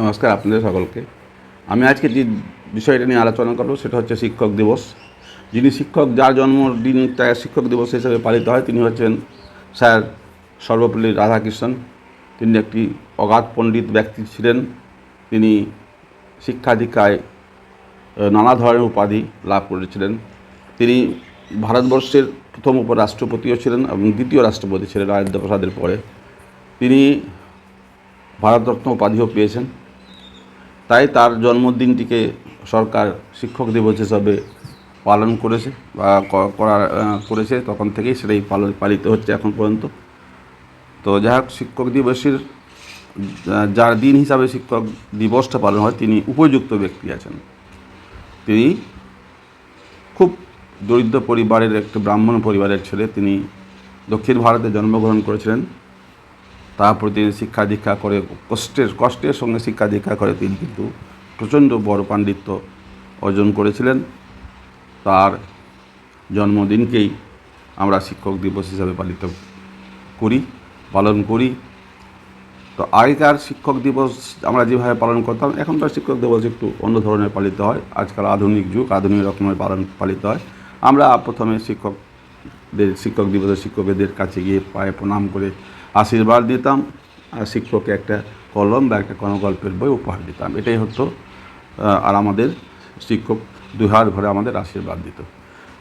নমস্কার আপনাদের সকলকে। আমি আজকে যে বিষয়টা নিয়ে আলোচনা করব সেটা হচ্ছে শিক্ষক দিবস। যিনি শিক্ষক, যার জন্মদিন তার শিক্ষক দিবস হিসেবে পালিত হয়, তিনি হচ্ছেন স্যার সর্বপল্লী রাধাকৃষ্ণন। তিনি একটি অগাধ পণ্ডিত ব্যক্তি ছিলেন। তিনি শিক্ষা দীক্ষায় নানা ধরনের উপাধি লাভ করেছিলেন। তিনি ভারতবর্ষের প্রথম উপরাষ্ট্রপতিও ছিলেন এবং দ্বিতীয় রাষ্ট্রপতি ছিলেন রাজেন্দ্র প্রসাদের পরে। তিনি ভারতরত্ন উপাধিও পেয়েছেন। তাই তার জন্মদিনটিকে সরকার শিক্ষক দিবস হিসাবে পালন করেছে বা করা করেছে। তখন থেকেই সেটাই পালন পালিত হচ্ছে এখন পর্যন্ত। তো যাই হোক, শিক্ষক দিবসের যার দিন হিসাবে শিক্ষক দিবসটা পালন হয়, তিনি উপযুক্ত ব্যক্তি আছেন। তিনি খুব দরিদ্র পরিবারের, একটি ব্রাহ্মণ পরিবারের ছেলে। তিনি দক্ষিণ ভারতে জন্মগ্রহণ করেছিলেন। তারপর তিনি শিক্ষা দীক্ষা করে, কষ্টের কষ্টের সঙ্গে শিক্ষা দীক্ষা করে তিনি কিন্তু প্রচণ্ড বড় পাণ্ডিত্য অর্জন করেছিলেন। তার জন্মদিনকেই আমরা শিক্ষক দিবস হিসাবে পালিত করি, পালন করি। তো আগেকার শিক্ষক দিবস আমরা যেভাবে পালন করতাম, এখনকার শিক্ষক দিবস একটু অন্য ধরনের পালিত হয়। আজকাল আধুনিক যুগ, আধুনিক রকমের পালন পালিত হয়। আমরা প্রথমে শিক্ষকদের, শিক্ষক দিবসে শিক্ষকদের কাছে গিয়ে পায়ে প্রণাম করে আশীর্বাদ দিতাম, আর শিক্ষককে একটা কলম বা একটা কোনো গল্পের বই উপহার দিতাম। এটাই হতো আর আমাদের শিক্ষক দুহার ভরে আমাদের আশীর্বাদ দিত।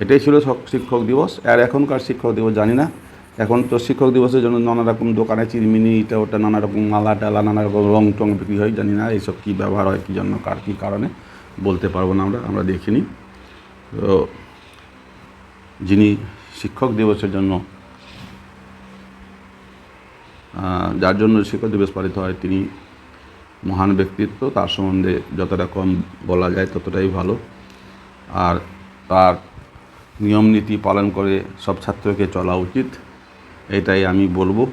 এটাই ছিল শিক্ষক দিবস। আর এখনকার শিক্ষক দিবস জানি না। এখন তো শিক্ষক দিবসের জন্য নানা রকম দোকানে চিরমিনি, এটা ওটা, নানা রকম মালা টালা, নানা রকম রং টং বিক্রি হয়, জানি না এইসব কী ব্যবহার হয়, কী জন্য, কার কী কারণে, বলতে পারব না আমরা আমরা দেখিনি। তো যিনি শিক্ষক দিবসের জন্য যার জন্য শিক্ষক দিবস পালিত হয়। তিনি মহান ব্যক্তিত্ব, তার সম্বন্ধে যতটা কম বলা যায় ততটাই ভালো। আর তার নিয়ম নীতি পালন করে সব ছাত্রকে চলা উচিত, এটাই আমি বলব।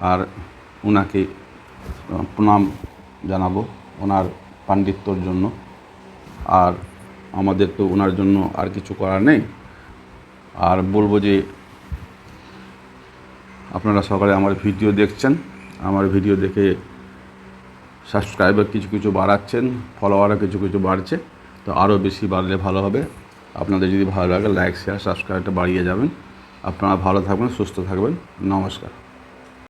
আর ওনাকে প্রণাম জানাব ওনার পাণ্ডিত্যর জন্য। আর আমাদের তো ওনার জন্য আর কিছু করার নেই। আর বলব যে আপনারা সকালে আমার ভিডিও দেখছেন, আমার ভিডিও দেখে সাবস্ক্রাইবার কিছু কিছু বাড়াচ্ছেন ফলোয়ারও কিছু কিছু বাড়ছে, তো আরও বেশি বাড়লে ভালো হবে। আপনাদের যদি ভালো লাগে লাইক শেয়ার সাবস্ক্রাইবটা বাড়িয়ে যাবেন। আপনারা ভালো থাকবেন, সুস্থ থাকবেন। নমস্কার।